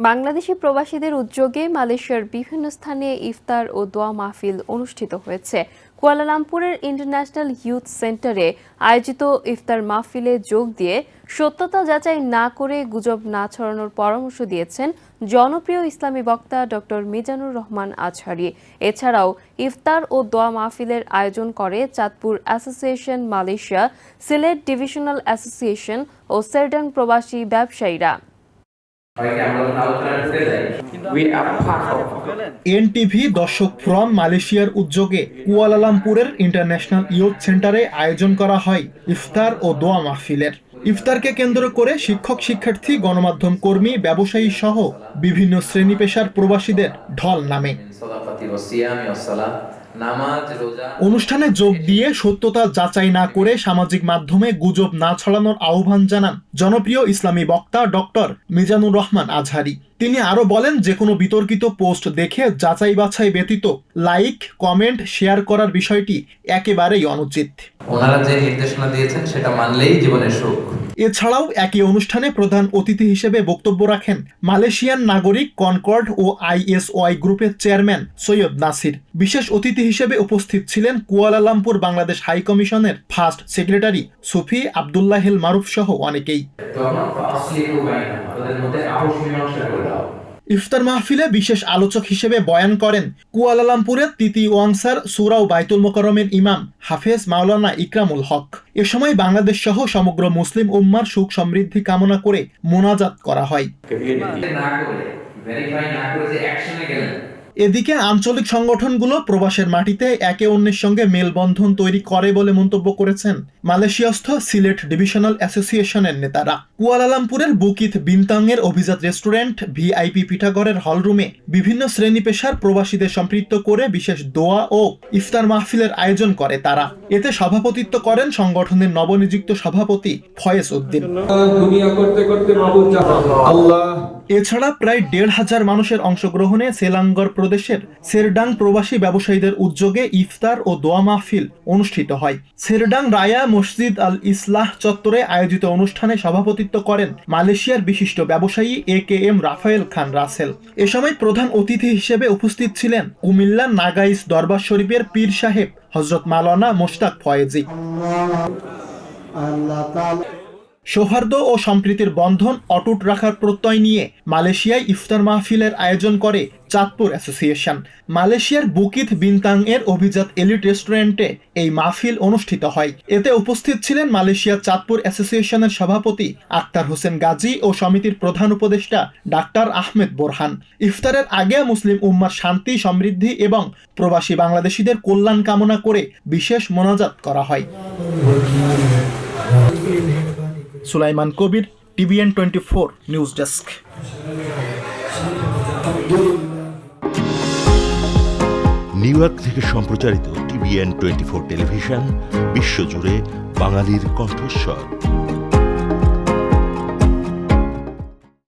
বাংলাদেশি প্রবাসীদের উদ্যোগে মালয়েশিয়ার বিভিন্ন স্থানে ইফতার ও দোয়া মাহফিল অনুষ্ঠিত হয়েছে। কুয়ালালামপুরের ইন্টারন্যাশনাল ইউথ সেন্টারে আয়োজিত ইফতার মাহফিলে যোগ দিয়ে সত্যতা যাচাই না করে গুজব না ছড়ানোর পরামর্শ দিয়েছেন জনপ্রিয় ইসলামী বক্তা ডক্টর মিজানুর রহমান আজহারি। এছাড়াও ইফতার ও দোয়া মাহফিলের আয়োজন করে Chandpur association Malaysia, Sylhet divisional association ও সেরডাং প্রবাসী ব্যবসায়ীরা। এনটিভি দর্শক ফ্রম মালয়েশিয়ার উদ্যোগে কুয়ালালামপুরের ইন্টারন্যাশনাল ইয়ুথ সেন্টারে আয়োজন করা হয় ইফতার ও দোয়া মাহফিলের। ইফতারকে কেন্দ্র করে শিক্ষক শিক্ষার্থী গণমাধ্যম কর্মী ব্যবসায়ী সহ বিভিন্ন শ্রেণি পেশার প্রবাসীদের ঢল নামে। অনুষ্ঠানে যোগ দিয়ে সত্যতা যাচাই না করে সামাজিক মাধ্যমে গুজব না ছড়ানোর আহ্বান জানান জনপ্রিয় ইসলামী বক্তা ডক্টর মিজানুর রহমান আজহারি। তিনি আরও বলেন যে কোনো বিতর্কিত পোস্ট দেখে যাচাই বাছাই ব্যতীত লাইক কমেন্ট শেয়ার করার বিষয়টি একেবারেই অনুচিত। ওনারা যে নির্দেশনা দিয়েছেন সেটা মানলেই জীবনের সুখ। এছাড়াও একই অনুষ্ঠানে প্রধান অতিথি হিসেবে বক্তব্য রাখেন মালয়েশিয়ান নাগরিক কনকর্ড ও আইএসওয়াই গ্রুপের চেয়ারম্যান সৈয়দ নাসির। বিশেষ অতিথি হিসেবে উপস্থিত ছিলেন কুয়ালালামপুর বাংলাদেশ হাই কমিশনের ফার্স্ট সেক্রেটারি সুফি আবদুল্লাহিল মারুফ সহ অনেকেই। ইফতার মাহফিলে বিশেষ আলোচক হিসেবে বয়ান করেন কুয়ালালামপুরের তিতি ওয়াংসার সুরাও বাইতুল মোকারমের ইমাম হাফেজ মাওলানা ইকরামুল হক। এ সময় বাংলাদেশ সহ সমগ্র মুসলিম উম্মার সুখ সমৃদ্ধি কামনা করে মোনাজাত করা হয়। এদিকে আঞ্চলিক সংগঠনগুলো প্রবাসের মাটিতে একে অন্যের সঙ্গে মেলবন্ধন তৈরি করে বলে মন্তব্য করেছেন। মালয়েশিয়াস্থ সিলেট ডিভিশনাল অ্যাসোসিয়েশনের নেতারা। কুয়ালালামপুরের বুকিত বিনতাংয়ের অভিজাত রেস্টুরেন্ট ভিআইপি পিঠাগড়ের হলরুমে বিভিন্ন শ্রেণি পেশার প্রবাসীদের সম্পৃক্ত করে বিশেষ দোয়া ও ইফতার মাহফিলের আয়োজন করে তারা। এতে সভাপতিত্ব করেন সংগঠনের নবনিযুক্ত সভাপতি ফয়েজ উদ্দিন। দুনিয়া করতে করতে আল্লাহ এছাড়া প্রায় দেড় হাজার মানুষের অংশগ্রহণে সেলাঙ্গর প্রদেশের সেরডাং প্রবাসী ব্যবসায়ীদের উদ্যোগে ইফতার ও দোয়া মাহফিল অনুষ্ঠিত হয়। সেরডাং রায়া মসজিদ আল ইসলাহ চত্বরে আয়োজিত অনুষ্ঠানে সভাপতিত্ব করেন মালয়েশিয়ার বিশিষ্ট ব্যবসায়ী A K M Rafael Khan Rasel. এ সময় প্রধান অতিথি হিসেবে উপস্থিত ছিলেন কুমিল্লা নাগাইস দরবার শরীফের পীর সাহেব হজরত মালানা মোশতাক ফয়েজি। সৌহার্দ্য ও সম্প্রীতির বন্ধন অটুট রাখার প্রত্যয় নিয়ে মালয়েশিয়ায় ইফতার মাহফিলের আয়োজন করে চাঁদপুর অ্যাসোসিয়েশন। মালয়েশিয়ার বুকিত বিনতাং এর অভিজাত এলিট রেস্টুরেন্টে এই মাহফিল অনুষ্ঠিত হয়। এতে উপস্থিত ছিলেন মালয়েশিয়ার চাঁদপুর অ্যাসোসিয়েশনের সভাপতি আক্তার হোসেন গাজী ও সমিতির প্রধান উপদেষ্টা ডাক্তার আহমেদ বোরহান। ইফতারের আগে মুসলিম উম্মার শান্তি, সমৃদ্ধি এবং প্রবাসী বাংলাদেশিদের কল্যাণ কামনা করে বিশেষ মোনাজাত করা হয়। Sulaiman Kabir, TVN twenty four news desk. New York থেকে সম্প্রচারিত টিভিএন টোয়েন্টি ফোর টেলিভিশন, বিশ্বজুড়ে বাঙালির কণ্ঠস্বর।